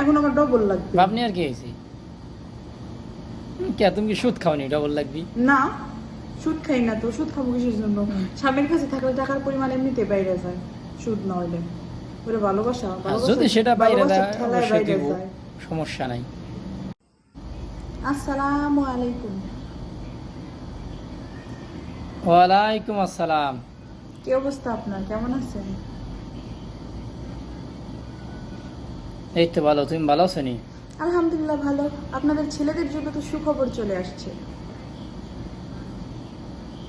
এখন আমার ডবল লাগবে। আপনি আর কি হয়েছে? কে তুমি কি সুদ খাওনি? ডবল লাগবি? না সুদ খাই না তো সুদ খাব কিসের জন্য? স্বামীর কাছে থাকলে টাকার পরিমাণ এমনিতে বাইরে যায় সুদ না হইলে ওরে ভালোবাসা যদি সেটা বাইরে ভালোবাসার অবশ্যই বাইরে যায়। সমস্যা নাই। আসসালামু আলাইকুম। ওয়ালাইকুম আসসালাম। কি অবস্থা আপনার? কেমন আছেন? এই তো ভালো তুমি ভালো আছো নি? আলহামদুলিল্লাহ ভালো। আপনাদের ছেলেদের জন্য তো সুখবর চলে আসছে।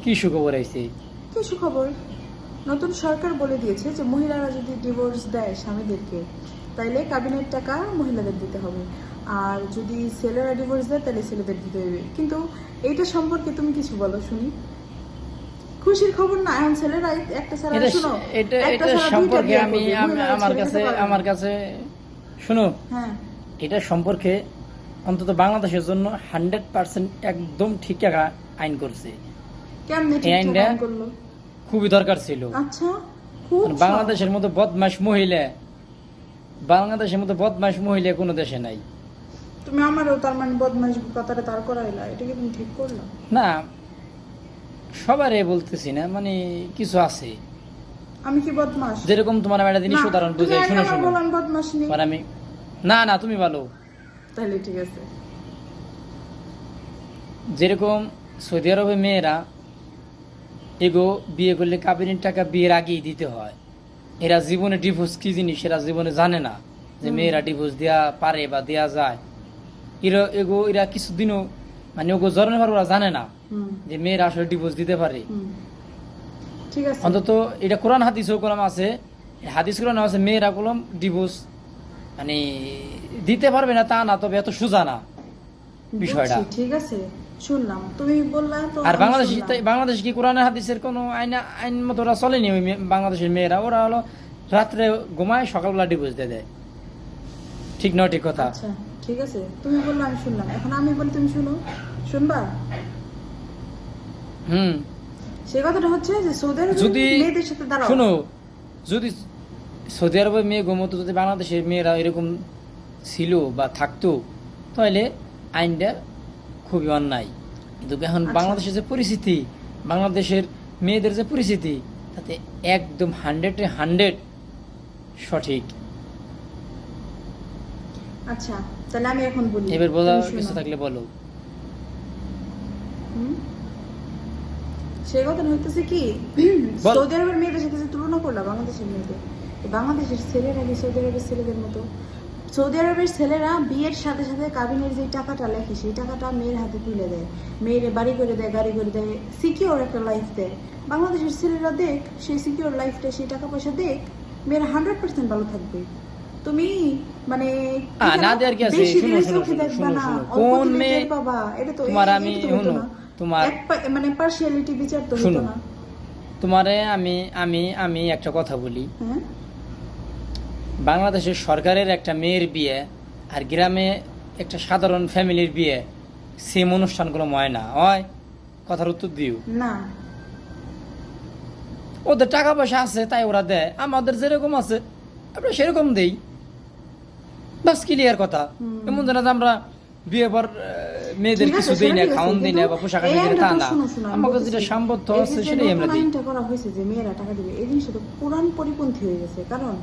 কি সুখবর আইছে? কি সুখবর? নতুন সরকার বলে দিয়েছে যে মহিলারা যদি ডিভোর্স দেয় স্বামীদেরকে তাইলে কাবিনের টাকা মহিলাদের দিতে হবে। আর যদি ছেলেরা ডিভোর্স দেয় তাহলে ছেলেদের দিতে হবে। কিন্তু এইটা সম্পর্কে তুমি কিছু বলো শুনি। খুশির খবর না এখন ছেলেরা একটা ছাড়া শুনো এটা এটা সম্পর্কে আমি আমার কাছে। আমার কাছে শুনো হ্যাঁ। এটা সম্পর্কে অন্তত বাংলাদেশের জন্য হান্ড্রেড পার্সেন্ট একদম ঠিক টাকা আইন করছে। এই আইনটা- খুবই দরকার ছিল। আচ্ছা বাংলাদেশের মতো বদমাস মহিলা বাংলাদেশের মতো বদমাস মহিলা কোনো দেশে নাই। তুমি আমারও তার মানে বদমাইশ কথাটা তার করাইলা এটা কি তুমি ঠিক করলা? না সবারে বলতেছি না মানে কিছু আছে। আমি কি বদমাস যেরকম তোমার আমি একটা জিনিস উদাহরণ বুঝাই শুনো শুনো। বলো আমি বদমাস নেই। এবার আমি না না তুমি ভালো তাহলে ঠিক আছে। যেরকম সৌদি আরবে মেয়েরা এগো বিয়ে করলে কাবিনের টাকা বিয়ের আগেই দিতে হয়। এরা জীবনে ডিভোর্স কি জিনিস এরা জীবনে জানে না যে মেয়েরা ডিভোর্স দেওয়া পারে বা দেওয়া যায়। এরা এগো এরা কিছুদিনও মানে ওগো জরনে পার ওরা জানে না যে মেয়েরা আসলে ডিভোর্স দিতে পারে। ঠিক আছে। অন্তত এটা কোরআন হাদিসও কলম আছে হাদিস কোরআন আছে মেয়েরা কলম ডিভোর্স মানে দিতে পারবে না তা না তবে এত সোজা না বিষয়টা। ঠিক আছে শুনলাম। তুমি বললা তো আর বাংলাদেশ বাংলাদেশ কি কোরআনের হাদিসের কোনো আইন আইন মতো ওরা চলেনি ওই বাংলাদেশের মেয়েরা? ওরা হলো রাত্রে ঘুমায় সকালবেলা ডিভোর্স দিয়ে দেয়। ঠিক নয় ঠিক কথা? আচ্ছা ঠিক আছে। তুমি বললা আমি শুনলাম। এখন আমি বলি তুমি শুনো। শুনবা? হুম। সে কথাটা হচ্ছে যে সৌদি আরবে যদি মেয়েদের সাথে দাঁড়াও। শুনো যদি সৌদি আরবের মেয়ে ঘুমতো যদি বাংলাদেশের মেয়েরা এরকম ছিল বা থাকতো তাহলে আইনটা খুবই অন্যায়। কিন্তু এখন আচ্ছা। বাংলাদেশের যে পরিস্থিতি বাংলাদেশের মেয়েদের যে পরিস্থিতি তাতে একদম হান্ড্রেডে হান্ড্রেড সঠিক। আচ্ছা তাহলে আমি এখন বলি। এবার বলা কিছু থাকলে বলো। সে কথা হইতেছে কি? সৌদি আরবের মেয়েদের সাথে তুলনা করলাম বাংলাদেশের মেয়েদের। বাংলাদেশের ছেলেরা কি সৌদি আরবের ছেলেদের মতো? সৌদি আরবের ছেলেরা বিয়ের সাথে সাথে কাবিনের যে টাকাটা লেখে সেই টাকাটা মেয়ের হাতে তুলে দেয়। মেয়ের বাড়ি করে দেয় গাড়ি করে দেয় সিকিওর একটা লাইফ দেয়। বাংলাদেশের ছেলেরা দেখ সেই সিকিওর লাইফটা সেই টাকা পয়সা দেখ মেয়েরা হান্ড্রেড পার্সেন্ট ভালো থাকবে। তুমি মানে না দেওয়ার কি আছে? শুনো, শুনো, শুনো, কোন মেয়ে- তোমার আমি শুনো। তোমার- মানে পার্সিয়ালিটি বিচার তো শুনো। তোমারে আমি আমি আমি একটা কথা বলি। হ্যাঁ। বাংলাদেশের সরকারের একটা মেয়ের বিয়ে আর গ্রামে একটা সাধারণ ফ্যামিলির বিয়ে সেম অনুষ্ঠানগুলো হয় না। হয়? কথার উত্তর দিও। না। ওদের টাকা পয়সা আছে তাই ওরা দেয়। আমাদের যেরকম আছে আমরা সেরকম দেই। বাস ক্লিয়ার কথা। এমন যে আমরা বিয়ে পর মেয়েদের কিছু দিই না খাওয়ান দিই না বা পোশাক আশাক দিই তা না। যেটা সামর্থ্য আছে সেটাই আমরা দিই। করা হয়েছে যে মেয়েরা টাকা দিবে এই জিনিসটা তো পুরান পরিপন্থী হয়ে গেছে কারণ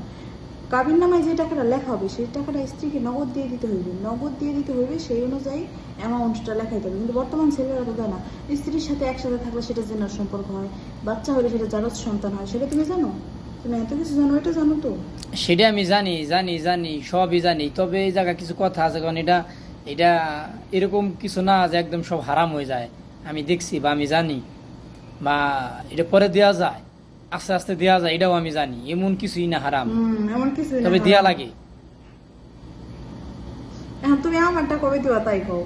কাবিন নামায় যে টাকাটা লেখা হবে সেই টাকাটা স্ত্রীকে নগদ দিয়ে দিতে হইবে। নগদ দিয়ে দিতে হইবে সেই অনুযায়ী অ্যামাউন্টটা লেখাইতে হবে। কিন্তু বর্তমান ছেলেরা তো দেয় না স্ত্রীর সাথে একসাথে থাকলে সেটা জেনার সম্পর্ক হয় বাচ্চা হলে সেটা জারজ সন্তান হয় সেটা তুমি জানো? তুমি এত কিছু জানো এটা জানো তো? সেটা আমি জানি জানি জানি সবই জানি তবে এই জায়গা কিছু কথা আছে কারণ এটা এটা এরকম কিছু না যে একদম সব হারাম হয়ে যায়। আমি দেখছি বা আমি জানি। বা এটা পরে দেওয়া যায় আস্তে আস্তে দেওয়া যায় এটাও আমি জানি। এমন কিছুই না হারাম। তবে দেওয়া লাগে। তুমি আমারটা কবে দিবা তাই কও।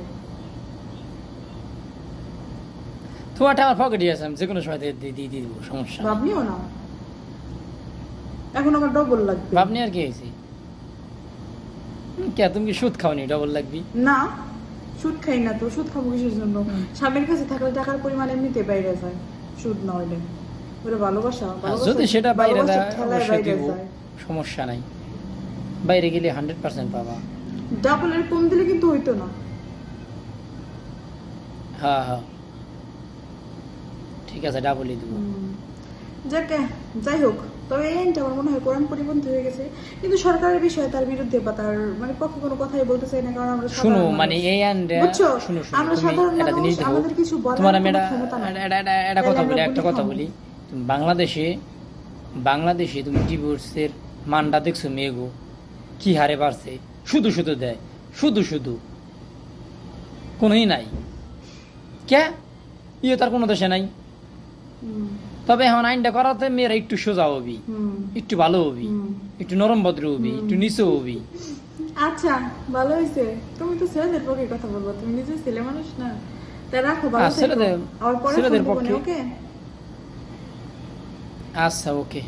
তোমারটা আমার পকেটে আছে আমি যে কোনো সময় দিয়ে দিয়ে দিয়ে দিব সমস্যা ভাবনিও না। এখন আমার ডবল লাগবে। ভাবনি আর কি হয়েছে? কে তুমি কি সুদ খাওনি? ডবল লাগবি না সুদ খাই না তো সুদ খাব কিসের জন্য? স্বামীর কাছে থাকলে টাকার পরিমাণ এমনিতে বাইরে যায় সুদ না হইলে। ওরে ভালোবাসা যদি সেটা বাইরে অবশ্যই যায়। সমস্যা নাই। বাইরে গেলে হান্ড্রেড পার্সেন্ট পাবা। ডাবলের কম দিলে কিন্তু হইতো না। হ্যাঁ হ্যাঁ। ঠিক আছে ডাবলই দেবো। যাকে যাই হোক। তবে আইনটা আমার মনে হয় কোরআন পরিপন্থী হয়ে গেছে। কিন্তু সরকারের বিষয়ে তার বিরুদ্ধে বা তার মানে পক্ষে কোনো কথাই বলতে চাই না কারণ আমরা শুনো মানে এই বুঝছ? শুনো আমরা সাধারণ মানুষ, আমাদের কিছু বলার তোমার আমি একটা- একটা কথা বলি একটা কথা বলি। তুমি বাংলাদেশে বাংলাদেশে তুমি ডিভোর্সের মানটা দেখছ মেয়েগো? কি হারে বাড়ছে? শুধু শুধু দেয় শুধু শুধু। কোনোই নাই। কে ইয়ে তার কোনো দেশে নাই। তবে এখন আইনটা করাতে মেয়েরা একটু সোজা হবি। একটু ভালো হবি। একটু নরম ভদ্র হবি একটু নিচু হবি। আচ্ছা ভালো হয়েছে তুমি তো ছেলেদের পক্ষে কথা বলব তুমি নিজে ছেলে মানুষ না। তা রাখো ভালো ছেলেদের- ছেলেদের পক্ষে- ওকে? আচ্ছা ওকে।